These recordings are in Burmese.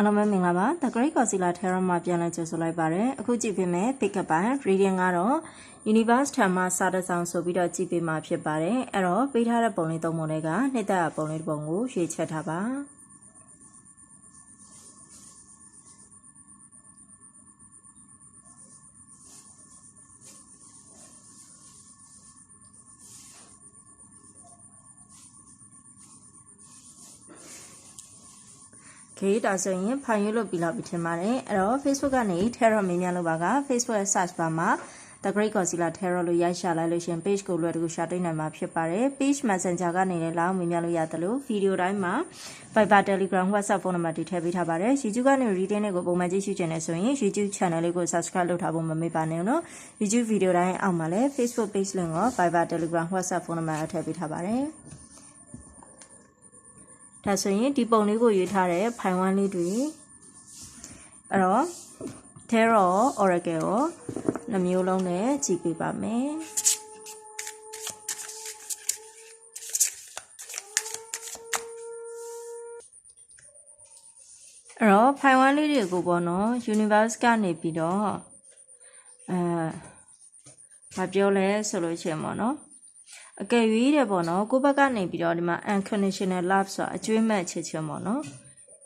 အားလုံးပဲမင်္ဂလာပါ The Great Godzilla Terror မှာပြန်လည်ကြိုဆိုလိုက်ပါရစေအခုကြည့်ပေးမယ် pick up ပိုင်း reading ကတော့ Universe ထံမှစာတစ်စောင်ဆိုပြီးတော့ကြည့်ပေးမှာဖြစ်ပါတယ်အဲ့တော့ပေးထားတဲ့ပုံလေးသုံးပုံတွေကနှစ်သက်ပုံလေးတစ်ပုံကိုရွေးချက်ထားပါ ခေဒါဆိုရင်ဖိုင်ရွေးလို့ပြီးလောက်ပြီထင်ပါတယ်အဲ့တော့ Facebook ကနေ Terror မင်းများလို့ပါက Facebook ရဲ့ search bar မှာ The Great Godzilla Terror လို့ရိုက်ရှာလိုက်လို့ရှင် page ကိုလွယ်တကူရှာတွေ့နိုင်မှာဖြစ်ပါတယ် page messenger ကနေလည်းလောင်းမင်းများလို့ရတယ်လို့ video တိုင်းမှာ Viber Telegram WhatsApp ဖုန်းနံပါတ်တွေထည့်ပေးထားပါတယ် YouTube ကနေ reading တွေကိုပုံမှန်ကြည့်ရှုချင်နေဆိုရင် YouTube channel လေးကို subscribe လုပ်ထားဖို့မမေ့ပါနဲ့နော် YouTube video တိုင်းအောက်မှာလည်း Facebook page link ရော Viber Telegram WhatsApp ဖုန်းနံပါတ်ထည့်ပေးထားပါတယ် ဒါဆိုရင်ဒီပုံလေးကိုရွေးထားတဲ့ဖိုင်ဝမ်းလေးတွေအဲ့တော့ Terror Oracle ကိုနှမျိုးလုံးနဲ့ကြည့်ပေးပါမယ်အဲ့တော့ဖိုင်ဝမ်းလေးတွေကိုပေါ့နော် universe ကနေပြီးတော့အဲမပြောလဲဆိုလို့ရှိရင်ပေါ့နော် အကယ်၍တဲ့ပေါ့နော်ကိုယ့်ဘက်ကနေပြီးတော့ဒီမှာ unconditional love ဆိုတာအကျွေးမဲ့ချစ်ချင်းပေါ့နော်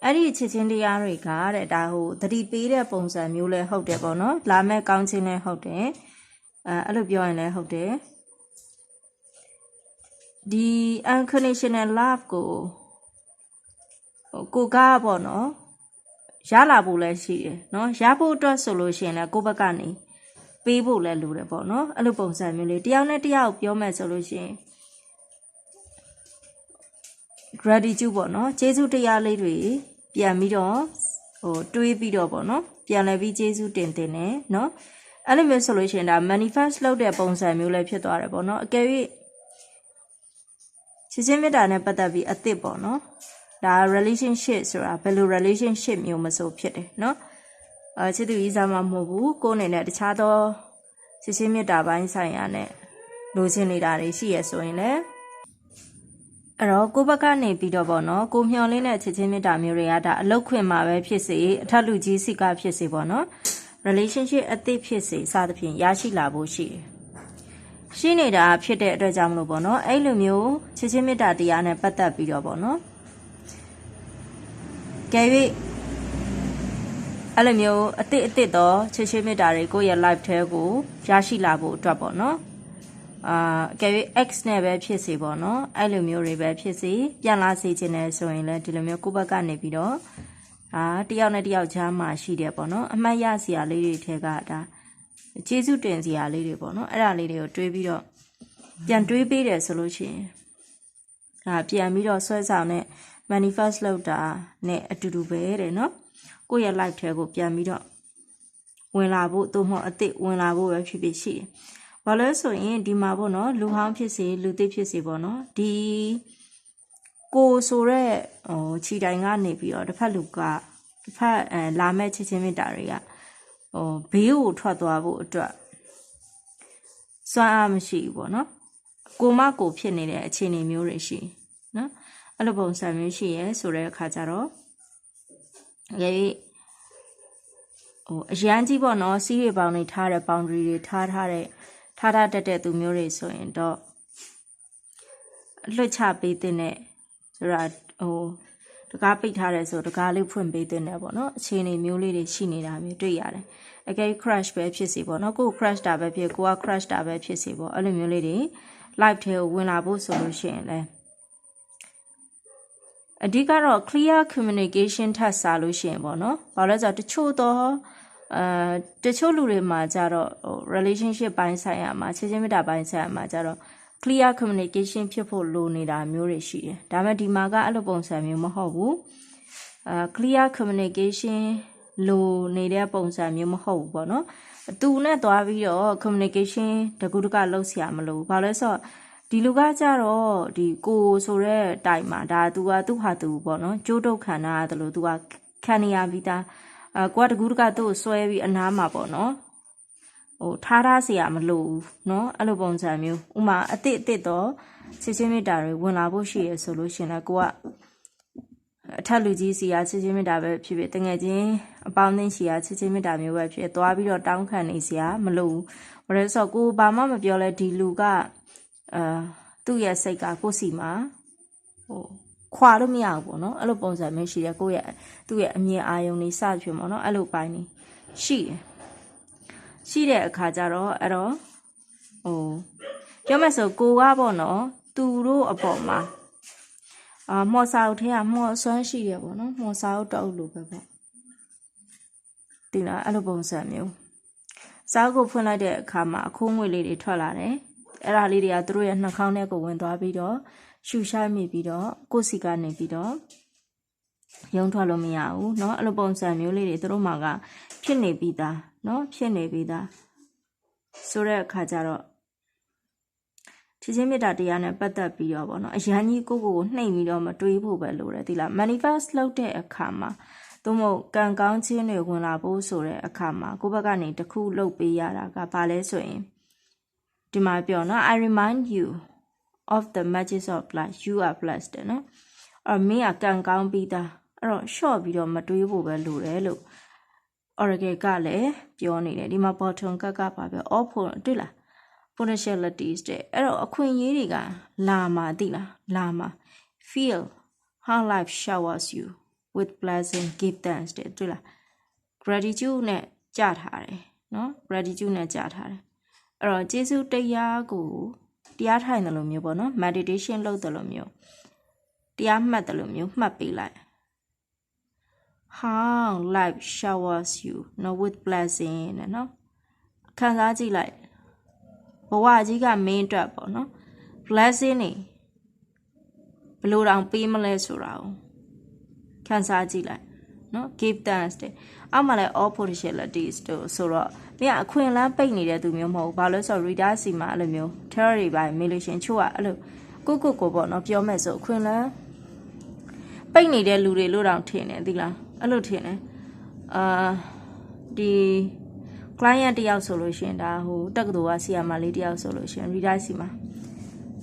အဲ့ဒီချစ်ချင်းတရားတွေကတဲ့ဒါဟိုသတိပေးတဲ့ပုံစံမျိုးလဲဟုတ်တယ်ပေါ့နော်လာမဲ့ကောင်းချင်းလဲဟုတ်တယ်အဲအဲ့လိုပြောရင်လဲဟုတ်တယ်ဒီ unconditional love ကိုဟိုကိုကပေါ့နော်ရလာဖို့လဲရှိတယ်နော်ရဖို့အတွက်ဆိုလို့ရှိရင်လဲကိုယ့်ဘက်ကနေ ပေးဖို့လဲလိုတယ်ပေါ့နော်အဲ့လိုပုံစံမျိုးလေးတယောက်နဲ့တယောက်ပြောမယ်ဆိုလို့ရှိရင် gratitude ပေါ့နော်ကျေးဇူးတရားလေးတွေပြန်ပြီးတော့ဟိုတွေးပြီးတော့ပေါ့နော်ပြန်လဲပြီးကျေးဇူးတင်တင်နေနော်အဲ့လိုမျိုးဆိုလို့ရှိရင်ဒါ manifest လုပ်တဲ့ပုံစံမျိုးလည်းဖြစ်သွားတယ်ပေါ့နော်အကယ်၍ချစ်ချင်းမေတ္တာနဲ့ပတ်သက်ပြီးအသစ်ပေါ့နော်ဒါ relationship ဆိုတာဘယ်လို relationship မျိုးမဆိုဖြစ်တယ်နော် အဲချစ်သူကြီးစားမှမဟုတ်ဘူးကိုယ်အနေနဲ့တခြားသောချစ်ချင်းမေတ္တာပိုင်းဆိုင်ရာနဲ့လိုချင်နေတာတွေရှိရဆိုရင်လည်းအဲ့တော့ကိုယ့်ဘက်ကနေပြီးတော့ပေါ့နော်ကိုမျောလင်းတဲ့ချစ်ချင်းမေတ္တာမျိုးတွေကဒါအလုတ်ခွင့်မှာပဲဖြစ်စေအထက်လူကြီးစိကဖြစ်စေပေါ့နော် relationship အသစ်ဖြစ်စေစသဖြင့်ရရှိလာဖို့ရှိတယ်ရှိနေတာဖြစ်တဲ့အတွက်ကြောင့်မလို့ပေါ့နော်အဲ့လိုမျိုးချစ်ချင်းမေတ္တာတရားနဲ့ပတ်သက်ပြီးတော့ပေါ့နော်ကဲ၍ အဲ့လိုမျိုးအသစ်အသစ်တော့ချစ်ချင်းမေတ္တာတွေကိုယ့်ရဲ့ life ထဲကိုရရှိလာဖို့အတွက်ပေါ့နော်အာကဲ၍ X နဲ့ပဲဖြစ်စေပေါ့နော်အဲ့လိုမျိုးတွေပဲဖြစ်စေပြန်လာစေခြင်းနဲ့ဆိုရင်လည်းဒီလိုမျိုးကိုယ့်ဘက်ကနေပြီးတော့အာတယောက်နဲ့တယောက်ကြားမှာရှိတယ်ပေါ့နော်အမှတ်ရစရာလေးတွေထဲကဒါကျေးဇူးတင်စရာလေးတွေပေါ့နော်အဲ့ဒါလေးတွေကိုတွေးပြီးတော့ပြန်တွေးပေးတယ်ဆိုလို့ရှိရင်ဒါပြန်ပြီးတော့ဆွဲဆောင်တဲ့ manifest လုပ်တာနဲ့အတူတူပဲတဲ့နော် ကိုယ့်ရဲ့ life ထဲကိုပြန်ပြီးတော့ဝင်လာဖို့သို့မဟုတ်အစ်စ်ဝင်လာဖို့ပဲဖြစ်ဖြစ်ရှိတယ်။ဘာလို့ဆိုရင်ဒီမှာပေါ့နော်လူဟောင်းဖြစ်စေလူသစ်ဖြစ်စေပေါ့နော်ဒီကိုဆိုတဲ့ဟိုခြီတိုင်ကနေပြီးတော့တစ်ဖက်လူကတစ်ဖက်အဲလာမဲ့ချစ်ချင်းမြတ်တာတွေကဟိုဘေးကိုထွက်သွားဖို့အတွက်စွမ်းအားမရှိဘူးပေါ့နော်။ကိုမကိုဖြစ်နေတဲ့အခြေအနေမျိုးတွေရှိနော်။အဲ့လိုပုံစံမျိုးရှိရဲဆိုတဲ့အခါကျတော့ ရေဟိုအရန်ကြီးပေါ့နော်စီးရပေါင်းတွေထားတဲ့ boundary တွေထားထားတဲ့ထားထားတတ်တဲ့သူမျိုးတွေဆိုရင်တော့လွတ်ချပေးတဲ့နဲ့ဆိုတာဟိုတကားပိတ်ထားတယ်ဆိုတကားလေးဖွင့်ပေးတဲ့နဲ့ပေါ့နော်အခြေအနေမျိုးလေးတွေရှိနေတာမျိုးတွေ့ရတယ်အကယ် crash ပဲဖြစ်စီပေါ့နော်ကိုယ် crash တာပဲဖြစ်ကိုက crash တာပဲဖြစ်စီပေါ့အဲ့လိုမျိုးလေးတွေ live ထဲကိုဝင်လာဖို့ဆိုလို့ရှိရင်လည်း အဓိကတော့ clear communication ထပ်စားလို့ရှိရင်ပေါ့နော်။ဘာလို့လဲဆိုတော့တချို့တော့အဲတချို့လူတွေမှာကြတော့ဟို relationship ပိုင်းဆိုင်ရာမှာချစ်ချင်းမေတ္တာပိုင်းဆိုင်ရာမှာကြတော့ clear communication ဖြစ်ဖို့လိုနေတာမျိုးတွေရှိတယ်။ဒါပေမဲ့ဒီမှာကအဲ့လိုပုံစံမျိုးမဟုတ်ဘူး။အဲ clear communication လိုနေတဲ့ပုံစံမျိုးမဟုတ်ဘူးပေါ့နော်။သူနဲ့သွားပြီးတော့ communication တကူတကလောက်ဆရာမလိုဘူး။ဘာလို့လဲဆိုတော့ ဒီလူကကြတော့ဒီကိုဆိုတဲ့တိုင်မှာဒါသူကသူ့ဟာသူပေါ့နော်ကျိုးတုတ်ခံတာတယ်လို့သူကခံနေရပြီးသားအဲကိုကတကူတကသူ့ကိုဆွဲပြီးအနားမှာပေါ့နော်ဟိုထားထားเสียမလို့เนาะအဲ့လိုပုံစံမျိုးဥမာအစ်စ်အစ်စ်တော့ချစ်ချင်းမေတ္တာတွေဝင်လာဖို့ရှိရဆိုလို့ရှင်လဲကိုက အထက်လူကြီးစီကချစ်ချင်းမေတ္တာပဲဖြစ်ဖြစ်တငယ်ချင်းအပေါင်းအသင်းစီကချစ်ချင်းမေတ္တာမျိုးပဲဖြစ်သွားပြီးတော့တောင်းခံနေစရာမလိုဘူးဘာလို့လဲဆိုတော့ကိုဘာမှမပြောလဲဒီလူက အာသူ့ရဲ့စိတ်ကကိုယ့်စီမှာဟိုခွာလို့မရဘူးပေါ့နော်အဲ့လိုပုံစံမျိုးရှိတယ်ကိုယ့်ရဲ့သူ့ရဲ့အမြင်အာရုံတွေစဖြစ်ပေါ့နော်အဲ့လိုပိုင်းနေရှိတယ်ရှိတဲ့အခါကျတော့အဲ့တော့ဟိုပြောမယ်ဆိုကိုကပေါ့နော် သူတို့အပေါ်မှာအာမော်စာအုပ်ထဲကမော်အစွမ်းရှိတယ်ပေါ့နော်မော်စာအုပ်တစ်အုပ်လိုပဲပေါ့ဒီလားအဲ့လိုပုံစံမျိုးစာအုပ်ကိုဖွင့်လိုက်တဲ့အခါမှာအခိုးငွေလေးတွေထွက်လာတယ် အဲ့ဒါလေးတွေကသူတို့ရဲ့နှာခေါင်းထဲကိုဝင်သွားပြီးတော့ရှူရှိုက်မိပြီးတော့ကိုယ်စီကနေပြီးတော့ရုံထွက်လို့မရဘူးเนาะအဲ့လိုပုံစံမျိုးလေးတွေသူတို့မှာကဖြစ်နေပြီးသားเนาะဖြစ်နေပြီးသားဆိုတဲ့အခါကျတော့ ချစ်ချင်းမေတ္တာတရားနဲ့ပတ်သက်ပြီးတော့ဗောနော်အရန်ကြီးကိုယ့်ကိုယ်ကိုနှိမ်ပြီးတော့မတွေးဖို့ပဲလိုတယ်ဒီလား manifest လုပ်တဲ့အခါမှာသို့မဟုတ်ကံကောင်းခြင်းတွေဝင်လာဖို့ဆိုတဲ့အခါမှာကိုယ့်ဘက်ကနေတစ်ခုလုပ်ပေးရတာကဘာလဲဆိုရင် ဒီမှာပြောနော် I remind you of the magic of life you are blessed တဲ့နော်အဲ့တော့မင်းကကံကောင်းပြီးသားအဲ့တော့ short ပြီးတော့မတွေးဖို့ပဲလိုတယ်လို့ Oracle ကလည်းပြောနေတယ်ဒီမှာ bottom ကကပါပဲ all for တွေ့လား potentialities တဲ့အဲ့တော့အခွင့်အရေးတွေကလာမှာသိလားလာမှာ feel how life showers you with blessing give thanks တဲ့တွေ့လား gratitude နဲ့ကြထားတယ်နော် gratitude နဲ့ကြထားတယ် အဲ့တော့ကျေးဇူးတရားကိုတရားထိုင်တယ်လို့မျိုးပေါ့နော် meditation လုပ်တယ်လို့မျိုးတရားမှတ်တယ်လို့မျိုးမှတ်ပေးလိုက် how life showers you no with blessing နဲ့နော်ခံစားကြည့်လိုက်ဘဝကြီးက main အတွက်ပေါ့နော် blessing နေဘလို့တောင်ပေးမလဲဆိုတာကိုခံစားကြည့်လိုက်နော် give thanks တဲ့ အောက်မှာလည်း all potentialities တို့ဆိုတော့မင်းကအခွင့်အလမ်းပိတ်နေတဲ့သူမျိုးမဟုတ်ဘူးဘာလို့လဲဆိုတော့ reader စီမှာအဲ့လိုမျိုး theory ပိုင်း relation ချို့ကအဲ့လိုကိုကိုကိုပေါ့နော်ပြောမဲ့ဆိုအခွင့်အလမ်းပိတ်နေတဲ့လူတွေလို့တောင်ထင်တယ်သိလားအဲ့လိုထင်တယ်အာဒီ client တယောက်ဆိုလို့ရှိရင်ဒါဟိုတက္ကသိုလ်ကဆီယာမလေးတယောက်ဆိုလို့ရှိရင် reader စီမှာ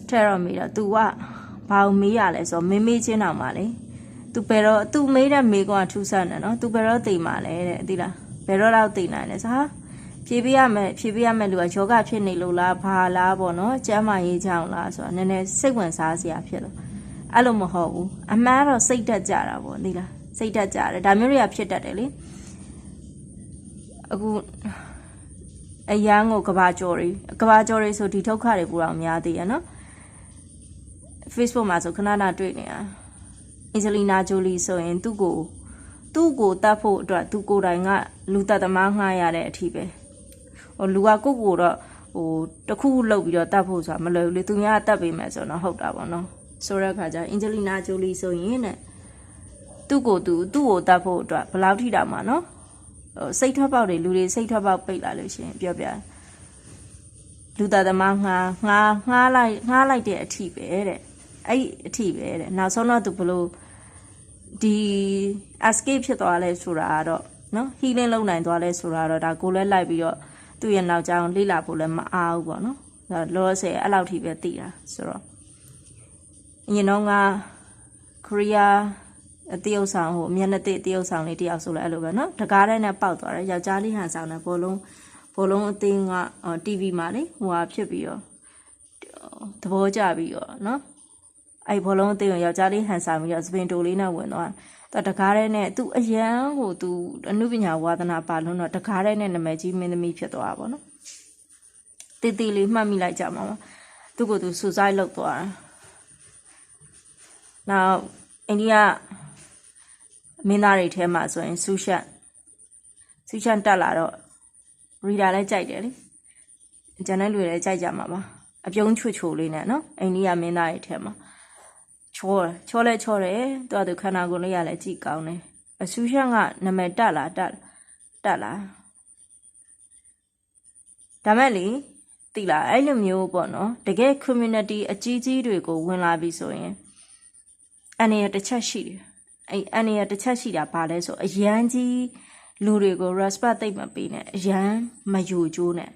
ထဲတော့မေးတော့ तू ကဘာလို့မေးရလဲဆိုတော့မေးမေးချင်းတောင်မှလေ သူဘယ်တော့သူမေးတဲ့မေးကွာထူးဆန်းတယ်နော်သူဘယ်တော့တိမ်ပါလဲတဲ့သိလားဘယ်တော့တော့တိမ်နိုင်လဲစာဖြည့်ပေးရမယ်ဖြည့်ပေးရမယ်လို့ကယောဂဖြစ်နေလို့လားဘာလားပေါ့နော်ကျမ်းမာရေးကြောင့်လားဆိုတာနည်းနည်းစိတ်ဝင်စားစရာဖြစ်လို့အဲ့လိုမဟုတ်ဘူးအမှားတော့စိတ်တက်ကြတာပေါ့သိလားစိတ်တက်ကြတယ်ဒါမျိုးတွေကဖြစ်တတ်တယ်လေအခုအရန်ကိုကဘာကျော်တွေကဘာကျော်တွေဆိုဒီဒုက္ခတွေပူတော့များသေးရနော် Facebook မှာဆိုခဏခဏတွေ့နေတာ အင်ဂျလီနာဂျိုလီဆိုရင်သူ့ကိုသူ့ကိုတတ်ဖို့အတွက်သူကိုယ်တိုင်ကလူတတ်သမားငှားရတဲ့အထိပဲဟိုလူကကိုယ့်ကိုယ်တော့ဟိုတခုခုလုပ်ပြီးတော့တတ်ဖို့ဆိုတာမလွယ်ဘူးလေသူများတတ်ပေးမယ်ဆိုတော့ဟုတ်တာပေါ့နော်ဆိုတဲ့အခါကျအင်ဂျလီနာဂျိုလီဆိုရင်တဲ့သူ့ကိုယ်သူသူ့ကိုတတ်ဖို့အတွက်ဘယ်လောက်ထိတောင်မှနော်ဟိုစိတ်ထွက်ပေါက်တွေလူတွေစိတ်ထွက်ပေါက်ပိတ်လာလို့ရှရင်ပြောပြလူသားသမားငှားငှားငှားလိုက်ငှားလိုက်တဲ့အထီပဲတဲ့ အဲ့အထိပဲတဲ့နောက်ဆုံးတော့သူဘလို့ဒီ escape ဖြစ်သွားလဲဆိုတာကတော့နော် healing လုပ်နိုင်သွားလဲဆိုတာတော့ဒါကိုလည်းလိုက်ပြီးတော့သူ့ရဲ့နောက်ကြောင်လေ့လာဖို့လည်းမအားဘူးပေါ့နော်ဒါလောဆယ်အဲ့လောက်ထိပဲသိတာဆိုတော့အရင်တော့ကကိုရီးယားအတရုတ်ဆောင်ဟိုအမျက်နှာသစ်တရုတ်ဆောင်လေးတယောက်ဆိုလဲအဲ့လိုပဲနော်တကားတဲ့နဲ့ပေါက်သွားတယ်ယောက်ျားလေးဟန်ဆောင်တဲ့ဘောလုံးဘောလုံးအသင်းက TV မှာလေဟိုဟာဖြစ်ပြီးတော့သဘောကျပြီးတော့နော် အဲ့ဘောလုံးအသင်းကိုယောက်ျားလေးဟန်ဆောင်ပြီးတော့စပင်တိုလေးနဲ့ဝင်သွားတယ်တကားတဲ့နဲ့သူအရန်ဟိုသူအနုပညာဝါသနာပါလုံးတော့တကားတဲ့နဲ့နာမည်ကြီးမင်းသမီးဖြစ်သွားတာပေါ့နော်တီတီလေးမှတ်မိလိုက်ကြမှာပါသူ့ကိုသူစူဆိုက်လုပ်သွားတာနောက်အိန္ဒိယမင်းသားတွေထဲမှာဆိုရင်ဆူရှတ်ဆူရှတ်တက်လာတော့ရီဒါလည်းကြိုက်တယ်လေကျန်တဲ့လူတွေလည်းကြိုက်ကြမှာပါအပြုံးချွတ်ချိုလေးနဲ့နော်အိန္ဒိယမင်းသားတွေထဲမှာ ချောတယ်ချောလဲချောတယ်သူကသူခန္ဓာကိုယ်လေးရလည်းကြည့်ကောင်းတယ်အဆူရှတ်ကနာမည်တက်လာတက်တက်လာဒါမဲ့လေတိလာအဲ့လိုမျိုးပေါ့နော်တကယ် community အကြီးကြီးတွေကိုဝင်လာပြီဆိုရင်အနေရတစ်ချက်ရှိတယ်အဲ့အနေရတစ်ချက်ရှိတာဘာလဲဆိုအရန်ကြီးလူတွေကို respect သိမ့်မပေးနဲ့အရန်မယူကျိုးနဲ့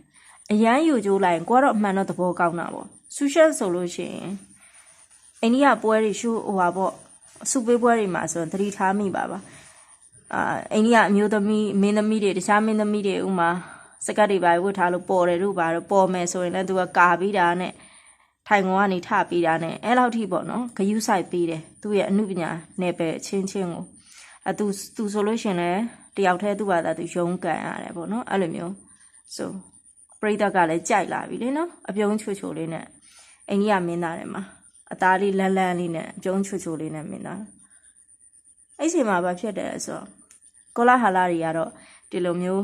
အရန်ယူကျိုးလိုက်ရင်ကိုကတော့အမှန်တော့သဘောကောင်းတာပေါ့ဆူရှက်ဆိုလို့ရှိရင် အိန္ဒိယပွဲတွေရှိုးဟိုပါပေါ့စုပေးပွဲတွေမှာဆိုရင်သတိထားမိပါပါအာအိန္ဒိယအမျိုးသမီးမင်းသမီးတွေတခြားမင်းသမီးတွေဥမာစကတ်တွေပါဝတ်ထားလို့ပေါ်တယ်လို့ပါတော့ပေါ်မယ်ဆိုရင်လည်းသူကကာပြီးတာနဲ့ထိုင်ကုန်ကနေထပြီးတာနဲ့အဲ့လောက်ထိပေါ့နော်ဂယုစိုက်ပြီးတယ်သူ့ရဲ့အမှုပညာနယ်ပယ်အချင်းချင်းကိုအဲသူသူဆိုလို့ရှရင်လည်းတယောက်တည်းသူ့ဘာသာသူရုံးကန်ရတယ်ပေါ့နော်အဲ့လိုမျိုးဆိုပရိသတ်ကလည်းကြိုက်လာပြီလေနော်အပြုံးချွချိုလေးနဲ့အိန္ဒိယမင်းသားတွေမှာ အသားလေးလန်းလန်းလေးနဲ့အပြုံးချွချိုလေးနဲ့မင်းသားအဲ့ဒီမှာဘာဖြစ်တယ်ဆိုတော့ကောလာဟာလာတွေကတော့ဒီလိုမျိုး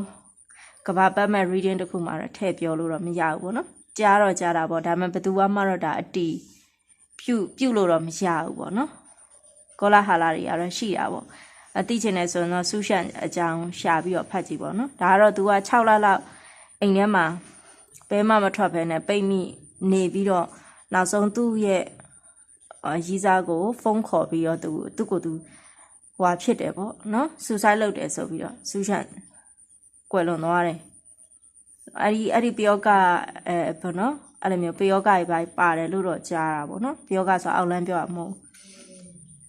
ကဘာပတ်မဲ့ reading တစ်ခုမှတော့ထည့်ပြောလို့တော့မရဘူးပေါ့နော်ကြားတော့ကြားတာပေါ့ဒါပေမဲ့ဘယ်သူမှတော့ဒါအတီးပြုတ်ပြုတ်လို့တော့မရဘူးပေါ့နော်ကောလာဟာလာတွေကတော့ရှိတာပေါ့အသိချင်တယ်ဆိုရင်တော့ဆူရှန်အကြောင်းရှာပြီးတော့ဖတ်ကြည့်ပေါ့နော်ဒါကတော့ तू က6လလောက်အိမ်ထဲမှာဘဲမှမထွက်ဘဲနဲ့ပိတ်မိနေပြီးတော့နောက်ဆုံးသူ့ရဲ့အာ ရီးစားကိုဖုန်းခေါ်ပြီးတော့သူသူ့ကိုသူဟွာဖြစ်တယ်ပေါ့နော်ဆူဆိုက်လုပ်တယ်ဆိုပြီးတော့ဆူရှန်ကွယ်လွန်သွားတယ်အဲ့ဒီအဲ့ဒီပယောကအဲဘောနော်အဲ့လိုမျိုးပယောကကြီးပါပါတယ်လို့တော့ကြားတာပေါ့နော်ပယောကဆိုအောက်လန်းပြောတာမဟုတ်ဘူး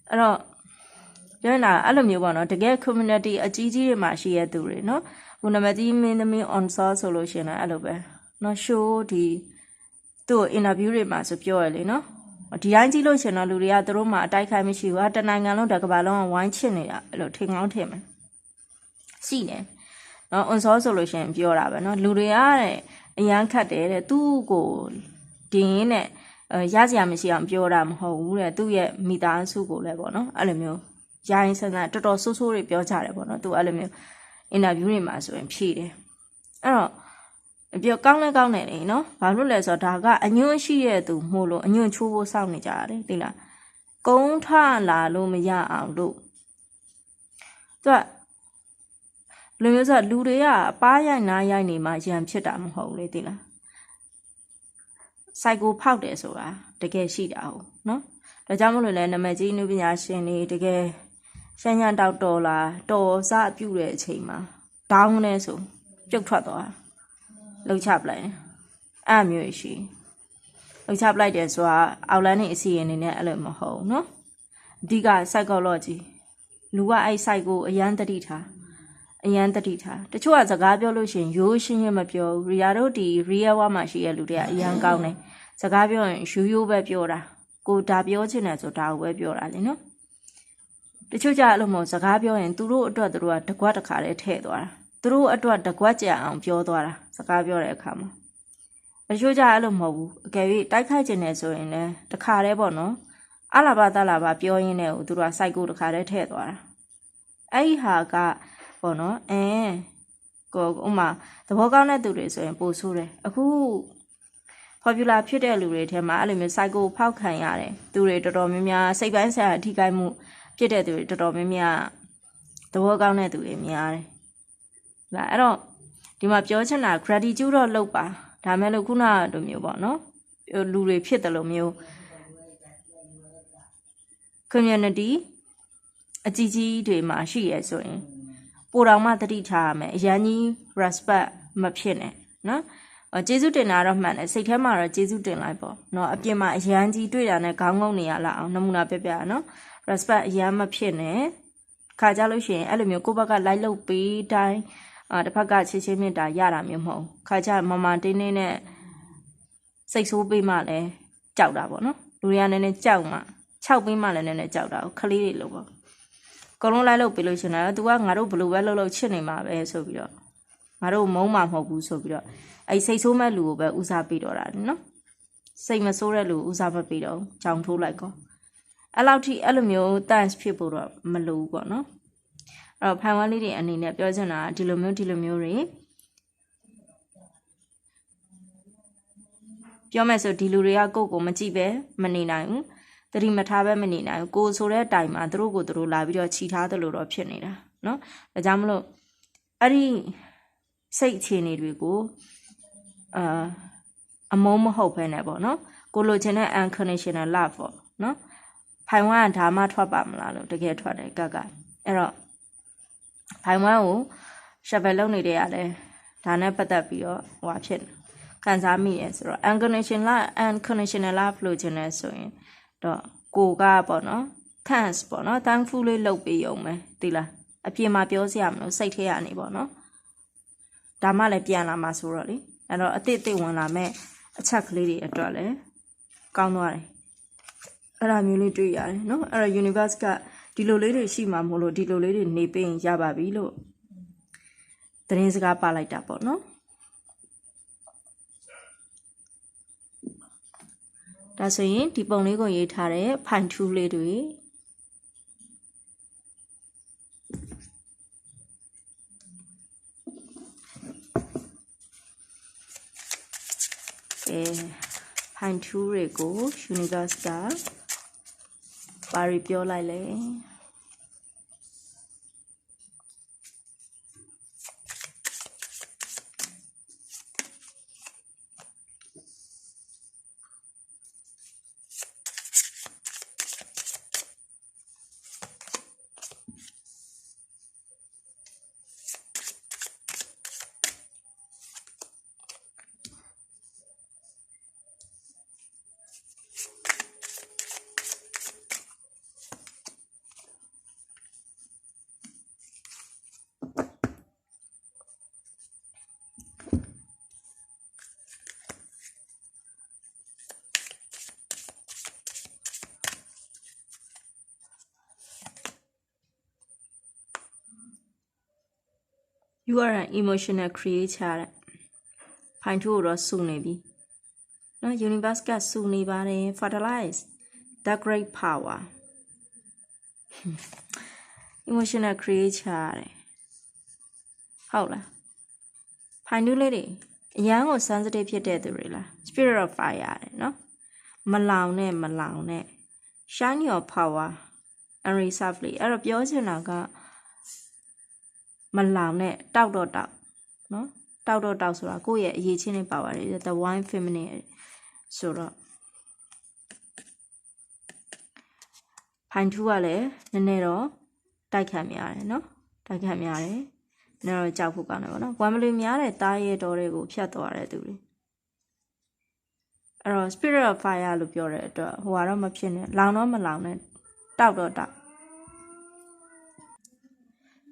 အဲ့တော့ပြောနေတာအဲ့လိုမျိုးပေါ့နော်တကယ် community အကြီးကြီးတွေမှာရှိရသူတွေနော်ဟိုနံပါတ်ကြီးမင်းသမီး on source ဆိုလို့ရှိရင်လည်းအဲ့လိုပဲနော် show ဒီသူ့ interview တွေမှာဆိုပြောရလေနော် ဒီတိုင်းကြည့်လို့ရှရင်တော့လူတွေကသူတို့မှအတိုက်ခိုက်မရှိဘူးဟာတနိုင်ငံလုံးတစ်ကမ္ဘာလုံးကဝိုင်းချစ်နေတာအဲ့လိုထင်ကောင်းထင်မယ်ရှိနေနော် on source ဆိုလို့ရှရင်ပြောတာပဲနော်လူတွေကတဲ့အရန်ခတ်တယ်တဲ့သူ့ကိုတင်ရင်းနဲ့အဲရစရာမရှိအောင်ပြောတာမဟုတ်ဘူးတဲ့သူ့ရဲ့မိသားစုကိုလည်းပေါ့နော်အဲ့လိုမျိုးရိုင်းဆန်းဆန်းတော်တော်ဆိုးဆိုးတွေပြောကြတယ်ပေါ့နော်သူအဲ့လိုမျိုးအင်တာဗျူးတွေမှာဆိုရင်ဖြေတယ်အဲ့တော့ ပြောကောင်းလဲကောင်းတယ်လေနော်ဘာလို့လဲဆိုတော့ဒါကအညွန့်ရှိတဲ့သူမို့လို့အညွန့်ချိုးဖို့စောင့်နေကြရတယ်သိလားကုန်းထလာလို့မရအောင်လို့သူကလူမျိုးဆိုလူတွေကအပားရိုက်နားရိုက်နေမှရံဖြစ်တာမဟုတ်ဘူးလေသိလားစိုက်ကိုဖောက်တယ်ဆိုတာတကယ်ရှိတာဟုတ်နော်ဒါကြောင့်မလို့လဲနာမည်ကြီးနုပညာရှင်တွေတကယ်ရှမ်းရန်တောက်တော်လာတော်စပြုတ်တဲ့အချိန်မှာဒေါင်းနေဆိုပြုတ်ထွက်သွား လှုပ်ချပလိုက်အဲ့မျိုးရှိလှုပ်ချပလိုက်တယ်ဆိုတာအောက်လန်းနေအစီရင်နေနဲ့အဲ့လိုမဟုတ်ဘူးနော်အဓိက psychology လူကအဲ့ psycho အရန်တတိထားအရန်တတိထားတချို့ကစကားပြောလို့ရှိရင်ရိုးရှင်းရမပြောဘူးရီယာတို့ဒီ real ဝမှာရှိရလူတွေကအရန်ကောင်းတယ်စကားပြောရင်ရိုးရိုးပဲပြောတာကိုဒါပြောချင်တယ်ဆိုဒါကိုပဲပြောတာလေနော်တချို့ကြအဲ့လိုမဟုတ်စကားပြောရင်သူတို့အတွက်သူတို့ကတကွက်တစ်ခါတည်းထည့်သွားတာ သူတို့အတွက်တကွက်ကြအောင်ပြောသွားတာစကားပြောတဲ့အခါမှာတချို့ကြအဲ့လိုမဟုတ်ဘူးအကယ်၍တိုက်ခိုက်ချင်တယ်ဆိုရင်လည်းတခါတည်းပေါ့နော်အလာဘာတလာဘာပြောရင်းနဲ့သူတို့ကစိုက်ကိုတခါတည်းထည့်သွားတာအဲ့ဒီဟာကပေါ့နော်အဲကိုဥမာသဘောကောင်းတဲ့သူတွေဆိုရင်ပိုဆိုးတယ်အခု popular ဖြစ်တဲ့လူတွေထဲမှာအဲ့လိုမျိုး psycho ဖောက်ခံရတယ်သူတွေတော်တော်များများစိတ်ပိုင်းဆိုင်ရာအထိကိုက်မှုဖြစ်တဲ့သူတွေတော်တော်များများသဘောကောင်းတဲ့သူတွေများတယ်။ ဒါအဲ့တော့ဒီမှာပြောချင်တာ gratitude တော့လုပ်ပါဒါမဲ့လို့ခုနကလိုမျိုးပေါ့နော်လူတွေဖြစ်တယ်လို့မျိုး community အကြီးကြီးတွေမှာရှိရဆိုရင်ပိုတော်မှတတိထားရမယ်အရန်ကြီး respect မဖြစ်နဲ့နော်ကျေးဇူးတင်တာတော့မှန်တယ်စိတ်ထဲမှာတော့ကျေးဇူးတင်လိုက်ပေါ့နော်အပြင်မှာအရန်ကြီးတွေ့တာနဲ့ခေါင်းငုံနေရလာအောင်နမူနာပြပြနော် respect အရန်မဖြစ်နဲ့ခါကြလို့ရှိရင်အဲ့လိုမျိုးကိုယ့်ဘက်ကလိုက်လုပ်ပေးတိုင်း အာတစ်ဖက်ကချစ်ချင်းမြတ်တာရတာမျိုးမဟုတ်ခါကြမမတင်းတင်းနဲ့စိတ်ဆိုးပေးမှလည်းကြောက်တာပေါ့နော်လူတွေကနည်းနည်းကြောက်မှခြောက်ပေးမှလည်းနည်းနည်းကြောက်တာခလေးတွေလို့ပေါ့ကလုံးလိုက်လုပ်ပေးလို့ရှင်တော့ तू ကငါတို့ဘလို့ပဲလုပ်လို့ချစ်နေမှာပဲဆိုပြီးတော့ငါတို့မုန်းမှာမဟုတ်ဘူးဆိုပြီးတော့အဲ့စိတ်ဆိုးမဲ့လူကိုပဲဦးစားပေးတော့တာနော်စိတ်မဆိုးတဲ့လူဦးစားမပေးတော့ကြောင်ထိုးလိုက်ကောအဲ့လောက်ထိအဲ့လိုမျိုး thanks ဖြစ်ဖို့တော့မလိုဘူးပေါ့နော်အဲ့ တော့ဖိုင်ဝမ်လေးတွေအနေနဲ့ပြောချင်တာဒီလိုမျိုးဒီလိုမျိုးတွေပြောမယ်ဆိုဒီလူတွေကကိုယ့်ကိုမကြည့်ပဲမနေနိုင်ဘူးတတိမထားပဲမနေနိုင်ဘူးကိုဆိုတဲ့အတိုင်မှာသူတို့ကိုသူတို့လာပြီးတော့ခြိထားသလိုတော့ဖြစ်နေတာเนาะဒါကြောင့်မလို့အဲ့ဒီစိတ်အခြေအနေတွေကိုအာအမုန်းမဟုတ်ဘဲနဲ့ပေါ့နော်ကိုလိုချင်တဲ့ unconditional love ပေါ့နော်ဖိုင်ဝမ်ကဒါမှထွက်ပါမလားလို့တကယ်ထွက်တယ်ကကအဲ့တော့ ဖိုင်ဝမ်ကိုရှက်ဘယ်လုံးနေတဲ့ရလဲဒါနဲ့ပတ်သက်ပြီးတော့ဟိုဖြစ်ခံစားမိရဆိုတော့ unconditional love unconditional love လို့ချင်တယ်ဆိုရင်တော့ကိုကပေါ့နော် thanks ပေါ့နော် thankful လေးလုပ်ပေးရုံပဲဒီလားအပြင်မှာပြောစရာမလိုစိတ်ထဲရနေပေါ့နော်ဒါမှလည်းပြန်လာမှာဆိုတော့လေအဲ့တော့အစ်စ်အစ်ဝင်လာမဲ့အချက်ကလေးတွေအတွက်လည်းကောင်းသွားတယ်အဲ့ဒါမျိုးလေးတွေ့ရတယ်နော်အဲ့တော့ universe က ဒီလိုလေးတွေရှိမှမို့လို့ဒီလိုလေးတွေနေပေးရင်ရပါပြီလို့သတင်းစကားပါလိုက်တာပေါ့နော်ဒါဆိုရင်ဒီပုံလေးကိုရေးထားတဲ့ဖိုင်ထူးလေးတွေအဲဖိုင်ထူးတွေကို universe က ပါရီပြောလိုက်လေ you are an emotional creator တဲ့ဖိုင်ထူးကိုတော့စုနေပြီနော် universe ကစုနေပါတယ် fertilize the great power emotional creator တဲ့ဟုတ်လားဖိုင်ထူးလေးတွေအရန်ကို sensitive ဖြစ်တဲ့သူတွေလား spirit of fire တဲ့နော်မလောင်နဲ့မလောင်နဲ့ shine your power unreservedly အဲ့တော့ပြောချင်တာက မလောင်နဲ့တောက်တော့တောက်နော်တောက်တော့တောက်ဆိုတာကိုယ့်ရဲ့အရေးချင်းနဲ့ပါပါတယ် the wine feminine ဆိုတော့ဖိုင်ထူးကလည်းနည်းနည်းတော့တိုက်ခတ်များတယ်နော်တိုက်ခတ်များတယ်နည်းတော့ကြောက်ဖို့ကောင်းတယ်ပေါ့နော်ဝမ်မလီများတဲ့တားရဲတော်တွေကိုဖြတ်သွားတဲ့သူတွေအဲ့တော့ spirit of fire လို့ပြောတဲ့အတွက်ဟိုကတော့မဖြစ်နဲ့လောင်တော့မလောင်နဲ့တောက်တော့တောက်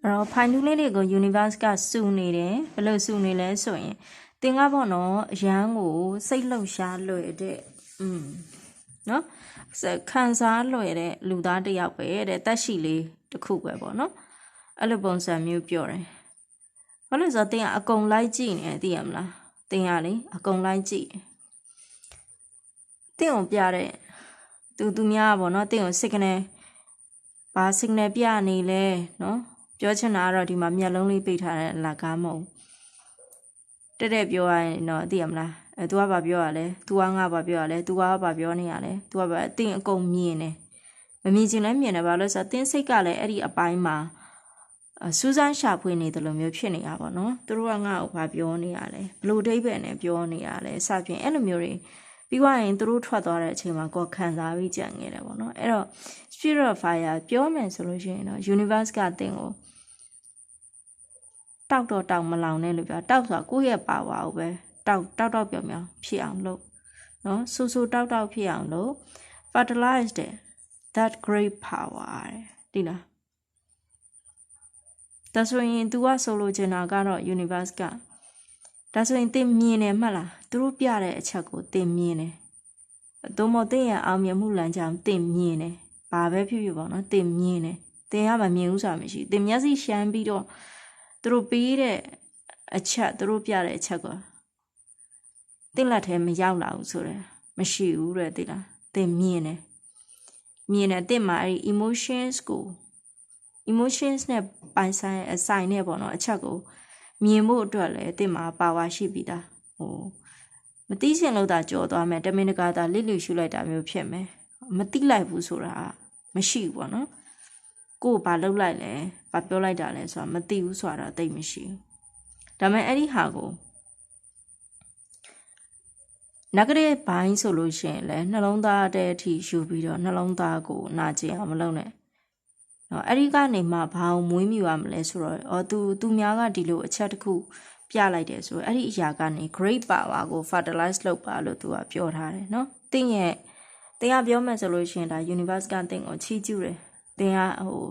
အဲ့တော့ဖိုင်တူးလေးတွေကို universe ကစုနေတယ်ဘယ်လိုစုနေလဲဆိုရင်သင်ကပေါ့နော်အရန်ကိုစိတ်လှုပ်ရှားလွယ်တဲ့อืมနော်ခံစားလွယ်တဲ့လူသားတစ်ယောက်ပဲတဲ့တက်ရှိလေးတစ်ခုပဲပေါ့နော်အဲ့လိုပုံစံမျိုးပြောတယ်ဘာလို့ဆိုတော့သင်ကအကုန်လိုက်ကြည့်နေတယ်သိရမလားသင်ကလေအကုန်လိုက်ကြည့်သင်ကိုပြတဲ့သူသူများပေါ့နော်သင်ကို signal ဘာ signal ပြနေလဲနော် ပြောချင်တာကတော့ဒီမှာမျက်လုံးလေးပိတ်ထားတဲ့လာကားမဟုတ်တက်တက်ပြောရရင်တော့သိရမလားအဲ तू ကဘာပြောရလဲ तू ကငါဘာပြောရလဲ तू ကဘာပြောနေရလဲ तू ကဘာအတင်းအကုန်မြင်တယ်မမြင်ချင်လည်းမြင်တယ်ဘာလို့လဲဆိုတော့တင်းစိတ်ကလည်းအဲ့ဒီအပိုင်းမှာစူးစမ်းရှာဖွေနေတယ်လို့မျိုးဖြစ်နေတာပေါ့နော်သူတို့ကငါ့ကိုဘာပြောနေရလဲဘလို့ဒိဗယ်နဲ့ပြောနေရလဲစဖြင့်အဲ့လိုမျိုးတွေပြီးွားရင်သူတို့ထွက်သွားတဲ့အချိန်မှာကိုယ်ခံစားပြီးကြံခဲ့တယ်ပေါ့နော်အဲ့တော့ spirit of fire ပြောမယ်ဆိုလို့ရှိရင်တော့ universe ကတင်ကို တောက်တော့တောက်မလောင်နဲ့လို့ပြောတောက်ဆိုတာကိုယ့်ရဲ့ပါဝါကိုပဲတောက်တောက်တောက်ပြောင်ပြောင်ဖြစ်အောင်လုပ်နော်ဆူဆူတောက်တောက်ဖြစ်အောင်လုပ် fertilize တဲ့ that great power တဲ့ဒီလားဒါဆိုရင် तू ကဆိုလိုချင်တာကတော့ universe ကဒါဆိုရင်သင်မြင်တယ်မှတ်လားသူတို့ပြတဲ့အချက်ကိုသင်မြင်တယ်သို့မဟုတ်သင်ရဲ့အောင်မြင်မှုလမ်းကြောင်းသင်မြင်တယ်ဘာပဲဖြစ်ဖြစ်ပေါ့နော်သင်မြင်တယ်သင်ကမမြင်ဘူးဆိုတာမရှိသင်မျက်စိရှမ်းပြီးတော့ သူတို့ပေးတဲ့အချက်သူတို့ပြတဲ့အချက်ကသင်လက်ထဲမရောက်လာဘူးဆိုတော့မရှိဘူးတဲ့သိလားသင်မြင်တယ်မြင်တယ်သင်မှာအဲ့ဒီ emotions ကို emotions နဲ့ပိုင်ဆိုင်အဆိုင်နဲ့ပေါ့နော်အချက်ကိုမြင်ဖို့အတွက်လည်းသင်မှာပါဝါရှိပြီးသားဟိုမသိချင်လို့သာကြော်သွားမယ်တမင်တကာသာလစ်လျူရှုလိုက်တာမျိုးဖြစ်မယ်မသိလိုက်ဘူးဆိုတာမရှိဘူးပေါ့နော်ကိုယ်ဘာလုပ်လိုက်လဲ ဘာပြောလိုက်တာလဲဆိုတာမသိဘူးဆိုတာတော့သိမရှိဘူးဒါပေမဲ့အဲ့ဒီဟာကို negative ဘိုင်းဆိုလို့ရှိရင်လည်းနှလုံးသားတဲ့အထိယူပြီးတော့နှလုံးသားကိုနာကျင်အောင်မလုပ်နဲ့နော်အဲ့ဒီကနေမှဘာအောင်မွေးမြူရမလဲဆိုတော့အော်သူသူများကဒီလိုအချက်တစ်ခုပြလိုက်တယ်ဆိုတော့အဲ့ဒီအရာကနေ great power ကို fertilize လုပ်ပါလို့သူကပြောထားတယ်နော်။တင်းရဲ့တင်ကပြောမှဆိုလို့ရှိရင်ဒါ universe ကတင်ကိုချီးကျူးတယ်တင်ကဟို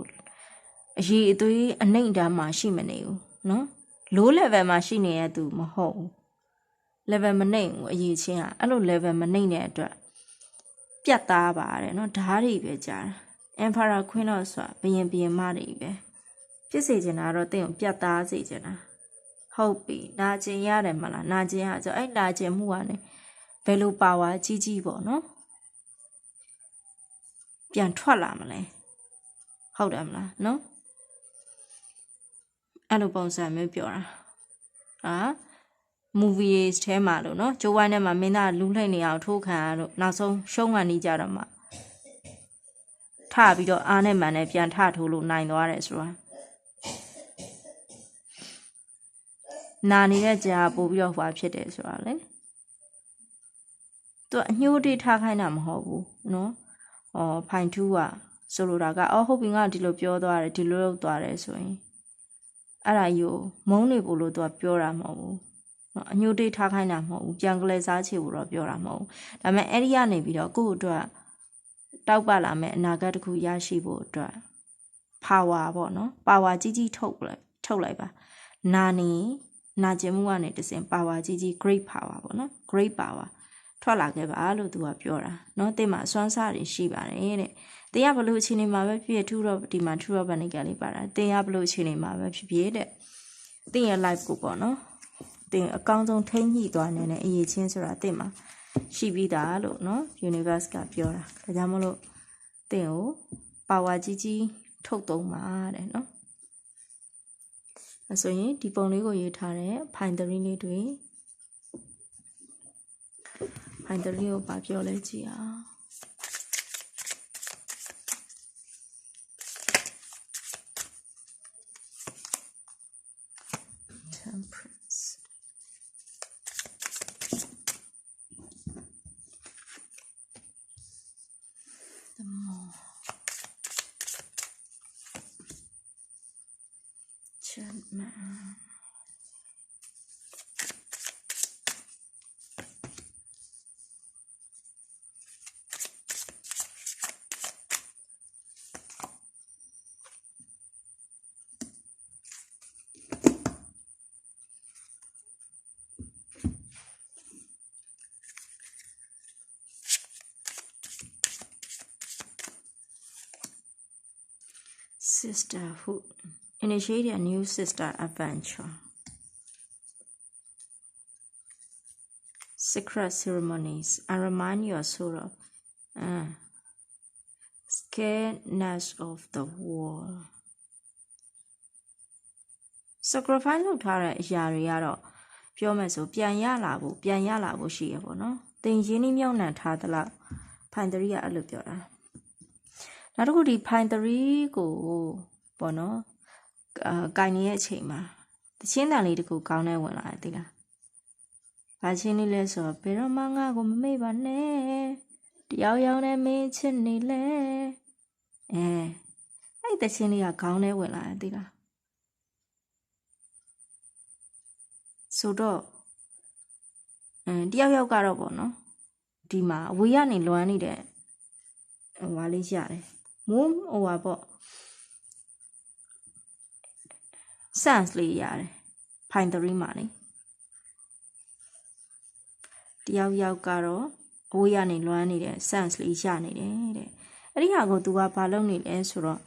အရေးအသွေးအနှိမ့်တန်းမှာရှိမနေဘူးနော် low level မှာရှိနေတဲ့သူမဟုတ်ဘူး level မနှိမ့်ဘူးအရေးချင်းကအဲ့လို level မနှိမ့်တဲ့အတွက်ပြတ်သားပါတယ်နော်ဓာတ်တွေပဲကြားတာ emperor queen တော့ဆိုတာဘယင်ဘယင်မတွေပဲဖြစ်စေချင်တာတော့တင်ကိုပြတ်သားစေချင်တာဟုတ်ပြီနာကျင်ရတယ်မလားနာကျင်ရဆိုအဲ့နာကျင်မှုကနေဘယ်လိုပါဝါကြီးကြီးပေါ့နော်ပြန်ထွက်လာမလဲဟုတ်တယ်မလားနော် အဲ့လိုပုံစံမျိုးပြောတာဟာ movies ထဲမှာလို့နော်ဂျိုးဝိုင်းထဲမှာမင်းသားလူလှိမ့်နေအောင်ထိုးခံရလို့နောက်ဆုံးရှုံးကန်နေကြတော့မှထပြီးတော့အားနဲ့မှန်နဲ့ပြန်ထထိုးလို့နိုင်သွားတယ်ဆိုတာနာနေတဲ့ကြာပို့ပြီးတော့ဟွာဖြစ်တယ်ဆိုတာလေသူအညှိုးတိထားခိုင်းတာမဟုတ်ဘူးနော်။အော်ဖိုင်2ကဆိုလိုတာကအော်ဟုတ်ပြီငါဒီလိုပြောသွားတယ်ဒီလိုလုပ်သွားတယ်ဆိုရင် အဲ့ဒါယူမုန်းနေဖို့လို့သူကပြောတာမဟုတ်ဘူး။နော်အညှိုးတိထားခိုင်းတာမဟုတ်ဘူး။ပြန်ကလေးစားချေဖို့တော့ပြောတာမဟုတ်ဘူး။ဒါပေမဲ့အဲ့ဒီကနေပြီးတော့ကိုယ့်အတွက်တောက်ပလာမဲ့အနာဂတ်တစ်ခုရရှိဖို့အတွက် power ပေါ့နော် power ကြီးကြီးထုတ်လိုက်ထုတ်လိုက်ပါနာနေနာကျင်မှုကနေတစင် power ကြီးကြီး great power ပေါ့နော် great power ထွက်လာခဲ့ပါလို့သူကပြောတာเนาะတင်မှာစွမ်းစားတွေရှိပါတယ်တဲ့ တင်ရဘလို့အခြေအနေမှာပဲဖြစ်ဖြစ်ထူတော့ဒီမှာထူတော့ဗန်နီကလေးပါတာတင်ရဘလို့အခြေအနေမှာပဲဖြစ်ဖြစ်တဲ့တင်ရ live ကိုပေါ့နော်တင်အကောင်းဆုံးထိညှိသွားနေတဲ့အရေးချင်းဆိုတာတင်မှာရှိပြီးသားလို့နော် universe ကပြောတာဒါကြောင့်မလို့တင်ကို power ကြီးကြီးထုတ်သုံးပါတဲ့နော်အဲဆိုရင်ဒီပုံလေးကိုရေးထားတဲ့ fine 3လေးတွေ fine 3ကိုပါပြောလဲကြည့်အောင် gentleman sisterhood initiate a new sister adventure secret ceremonies and remind your soul of uh, scaredness of the world sacrifice လုပ်ထားတဲ့အရာတွေကတော့ပြောမယ်ဆိုပြန်ရလာဖို့ပြန်ရလာဖို့ရှိရပေါ့နော်တင်ရင်းနှီးမြှောက်နှံထားသလားဖိုင်တရီကအဲ့လိုပြောတာနောက်တစ်ခုဒီ fine 3ကိုပေါ့နော်အာ ကင်နေရဲ့အချိန်မှာတချင်းတန်လေးတခုကောင်းနေဝင်လာတယ်သိလား။ဘာချင်းလေးလဲဆိုတော့ဘယ်တော့မှငါ့ကိုမမေ့ပါနဲ့။တယောက်ယောက်နဲ့မင်းချစ်နေလဲ။အဲအဲ့တချင်းလေးကခေါင်းထဲဝင်လာတယ်သိလား။ဆိုတော့အင်းတယောက်ယောက်ကတော့ပေါ့နော်ဒီမှာအဝေးကနေလွမ်းနေတဲ့ဟိုဟာလေးရတယ်။မိုးဟိုဟာပေါ့ sense လေးရတယ်ဖိုင်3မှာလေတယောက်ယောက်ကတော့အဝေးကနေလွမ်းနေတဲ့ sense လေးရနေတယ်တဲ့အဲ့ဒီဟာကို तू ကဘာလုပ်နေလဲဆိုတော့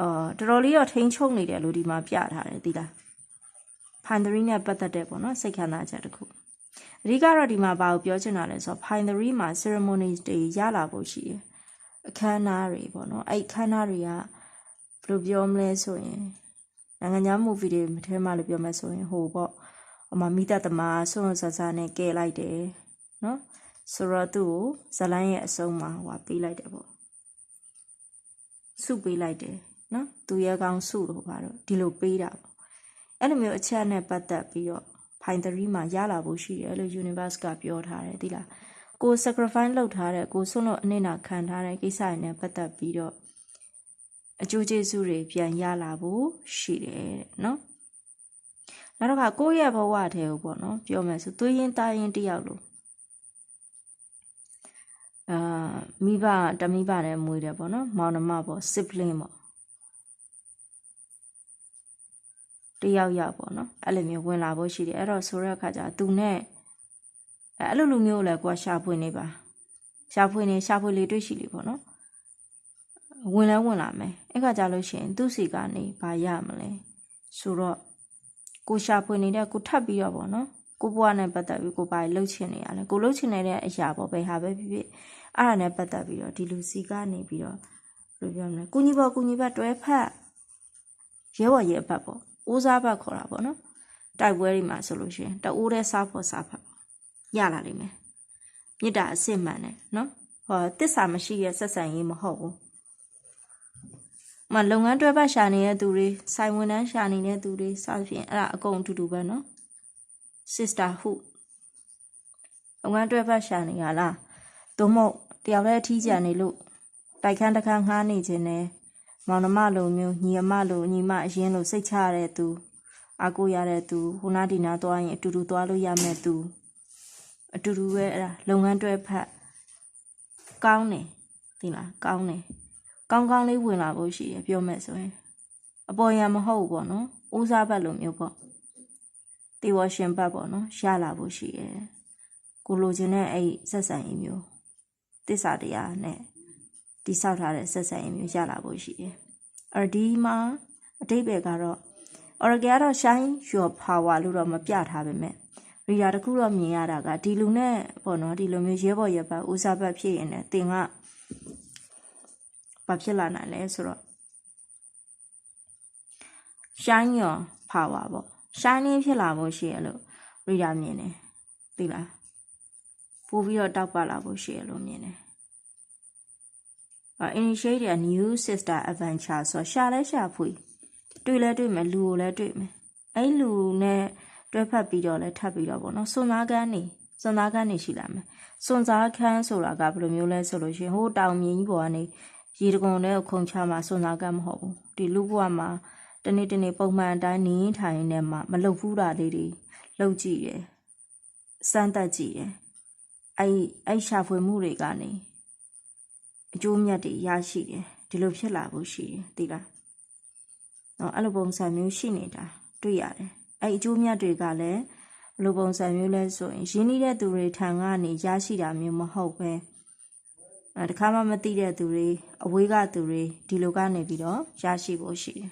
အော်တော်တော်လေးတော့ထိန်းချုပ်နေတယ်လို့ဒီမှာပြထားတယ်သိလားဖိုင်3နဲ့ပတ်သက်တဲ့ပေါ့နော်စိတ်ခံစားချက်တစ်ခုအဓိကတော့ဒီမှာဘာကိုပြောချင်တာလဲဆိုတော့ဖိုင်3မှာ ceremonies တွေရလာဖို့ရှိတယ်အခမ်းအနားတွေပေါ့နော်အဲ့အခမ်းအနားတွေကဘယ်လိုပြောမလဲဆိုရင် နိုင်ငံခြား movie တွေထဲမှာလို့ပြောမယ်ဆိုရင်ဟိုပေါ့အမမိသက်သမားဆွန့်ဆဆာနဲ့ကဲလိုက်တယ်နော်ဆိုတော့သူ့ကိုဇလိုင်းရဲ့အဆုံးမှာဟိုပေးလိုက်တယ်ပေါ့စုပေးလိုက်တယ်နော်သူရဲကောင်းစုလို့ပါတော့ဒီလိုပေးတာပေါ့အဲ့လိုမျိုးအချက်နဲ့ပတ်သက်ပြီးတော့ဖိုင်3မှာရလာဖို့ရှိတယ်လို့ universe ကပြောထားတယ်ဒီလားကို sacrifice လုပ်ထားတဲ့ကိုဆွန့်လို့အနစ်နာခံထားတဲ့ကိစ္စတွေနဲ့ပတ်သက်ပြီးတော့ အကျိုးကျေးဇူးတွေပြန်ရလာဖို့ရှိတယ်တဲ့နော်နောက်တော့ကကိုယ့်ရဲ့ဘဝထဲကိုပေါ့နော်ပြောမယ်ဆိုသွေးရင်သားရင်တယောက်လို့အအာမိဘတမိဘနဲ့မွေးတယ်ပေါ့နော်မောင်နှမပေါ့ sibling ပေါ့တယောက်ယောက်ပေါ့နော်အဲ့လိုမျိုးဝင်လာဖို့ရှိတယ်အဲ့တော့ဆိုတဲ့အခါကျသူနဲ့အဲ့လိုလူမျိုးလည်းကိုကရှာဖွေနေပါရှာဖွေနေရှာဖွေလေတွေ့ရှိလေပေါ့နော် ဝင်လဲဝင်လာမယ်အဲ့ခါကျလို့ရှိရင်သူ့စီကနေဘာရမလဲဆိုတော့ကိုရှာဖွေနေတဲ့ကိုထပ်ပြီးတော့ပေါ့နော်ကိုဘွားနဲ့ပတ်သက်ပြီးကိုဘာလှုပ်ချင်နေရလဲကိုလှုပ်ချင်နေတဲ့အရာပေါ့ဘယ်ဟာပဲဖြစ်ဖြစ်အဲ့ဒါနဲ့ပတ်သက်ပြီးတော့ဒီလူစီကနေပြီးတော့ဘယ်လိုပြောမလဲကုညီပေါ်ကုညီဘတ်တွဲဖက်ရဲဘော်ရဲဘတ်ပေါ့ဦးစားဘတ်ခေါ်တာပေါ့နော်တိုက်ပွဲတွေမှာဆိုလို့ရှိရင်တအိုးတဲ့စားဖို့စားဖက်ပေါ့ရလာလိမ့်မယ်မြစ်တာအစစ်မှန်တယ်နော်ဟောတစ္ဆာမရှိရဲ့ဆက်ဆံရေးမဟုတ်ဘူး မလုပ်ငန်းတွဲပတ်ရှာနေတဲ့သူတွေစိုင်ဝန်ထမ်းရှာနေတဲ့သူတွေစသဖြင့်အဲ့ဒါအကုန်အတူတူပဲနော် sisterhood လုပ်ငန်းတွဲဖက်ရှာနေရလားသို့မဟုတ်တယောက်တည်းအထီးကျန်နေလို့တိုက်ခန်းတစ်ခန်းငှားနေခြင်းနဲ့မောင်နှမလိုမျိုးညီအမလိုညီမအရင်လိုစိတ်ချရတဲ့သူအာကိုရတဲ့သူဟိုနာဒီနာသွားရင်အတူတူသွားလို့ရမဲ့သူအတူတူပဲအဲ့ဒါလုပ်ငန်းတွဲဖက်ကောင်းတယ်သိလားကောင်းတယ် ကောင်းကောင်းလေးဝင်လာဖို့ရှိတယ်ပြောမဲ့ဆိုရင်အပေါ်ရန်မဟုတ်ဘူးပေါ့နော်ဦးစားဘက်လိုမျိုးပေါ့တေဝရှင်ဘက်ပေါ့နော်ရလာဖို့ရှိတယ်ကိုလိုချင်တဲ့အဲ့ဆက်ဆံရေးမျိုးတစ္ဆာတရားနဲ့တိဆောက်ထားတဲ့ဆက်ဆံရေးမျိုးရလာဖို့ရှိတယ်အဲ့ဒီမှာအတိတ်ပဲကတော့ Oracle ကတော့ shine your power လို့တော့မပြထားပါမဲ့ရီဒါတခုတော့မြင်ရတာကဒီလူနဲ့ပေါ့နော်ဒီလိုမျိုးရဲဘော်ရဲဘက်ဦးစားဘက်ဖြစ်ရင်လည်းတင်က ဘာဖြစ်လာနိုင်လဲဆိုတော့ shine your power ပေါ့ shining ဖြစ်လာဖို့ရှိရလို့ reader မြင်တယ်သိလားပို့ပြီးတော့တောက်ပလာဖို့ရှိရလို့မြင်တယ်အဲ initiate a new sister adventure ဆိုတော့ရှာလဲရှာဖွေတွေ့လဲတွေ့မယ်လူကိုလဲတွေ့မယ်အဲ့လူနဲ့တွဲဖက်ပြီးတော့လဲထပ်ပြီးတော့ပေါ့နော်စွန်သားကန်းနေစွန်သားကန်းနေရှိလာမယ်စွန်သားခန်းဆိုတာကဘယ်လိုမျိုးလဲဆိုလို့ရှိရင်ဟိုတောင်မြင်းကြီးပေါ်ကနေ ရေတကုံနဲ့ခုံချမှာစွန်သားကန်းမဟုတ်ဘူးဒီလူဘဝမှာတနေ့တနေ့ပုံမှန်အတိုင်းနေထိုင်နေမှာမလုပ်ဘူးတာလေးတွေလုပ်ကြည့်ရယ်စမ်းသပ်ကြည့်ရယ်အဲ့အဲ့ရှာဖွေမှုတွေကနေအကျိုးမြတ်တွေရရှိတယ်ဒီလိုဖြစ်လာဖို့ရှိတယ်သိလားနော်အဲ့လိုပုံစံမျိုးရှိနေတာတွေ့ရတယ်အဲ့အကျိုးမြတ်တွေကလည်းဘယ်လိုပုံစံမျိုးလဲဆိုရင်ရင်းနှီးတဲ့သူတွေထံကနေရရှိတာမျိုးမဟုတ်ပဲ အဲတခါမှမသိတဲ့သူတွေအဝေးကသူတွေဒီလိုကနေပြီးတော့ရရှိဖို့ရှိတယ်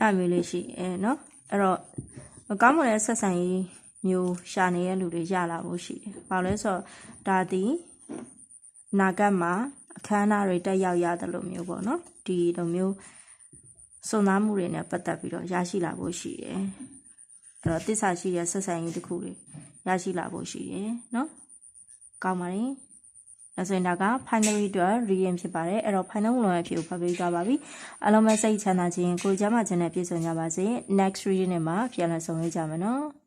အဲ့မျိုးလေးရှိအဲเนาะအဲ့တော့ကောင်းမွန်တဲ့ဆက်ဆံရေးမျိုးရှာနေတဲ့လူတွေရလာဖို့ရှိတယ်။ဘာလို့လဲဆိုတော့ဒါဒီနာဂတ်မှာအခမ်းအနားတွေတက်ရောက်ရတယ်လို့မျိုးပေါ့နော်။ဒီလိုမျိုးစုံသားမှုတွေနဲ့ပတ်သက်ပြီးတော့ရရှိလာဖို့ရှိတယ်။ အဲ့တော့တစ္ဆာရှိတဲ့ဆက်ဆံရေးတစ်ခုတွေရရှိလာဖို့ရှိတယ်နော်။ကောင်းပါတယ်။ဒါဆိုရင်ဒါက finally အတွက် reading ဖြစ်ပါတယ်အဲ့တော့ final လုံးရဲ့အဖြစ်ကိုဖတ်ပေးကြပါပြီအလုံးမဲ့စိတ်ချမ်းသာခြင်းကိုယ်ကျမ်းမာခြင်းနဲ့ပြည့်စုံကြပါစေ next reading နဲ့မှာပြန်လည်ဆုံတွေ့ကြမယ်နော်